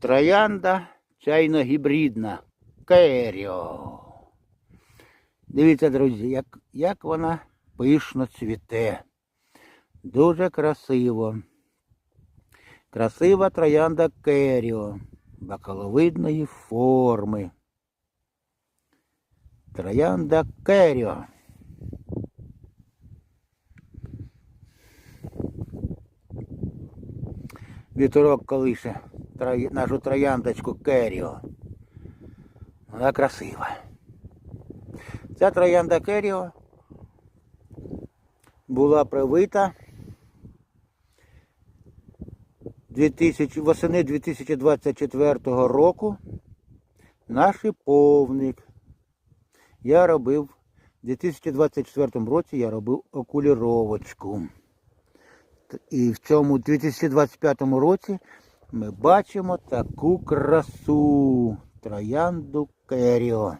Троянда чайно-гібридна. Керіо. Дивіться, друзі, як, як вона пишно цвіте. Дуже красиво. Красива троянда керіо. Бакаловидної форми. Троянда керіо. Вітерок колише нашу трояндочку керіо. Вона красива. Ця троянда керіо була привита восени 2024 року на шиповник. Я робив у 2024 році я робив окуліровочку. І в цьому 2025 році ми бачимо таку красу троянду Керіо.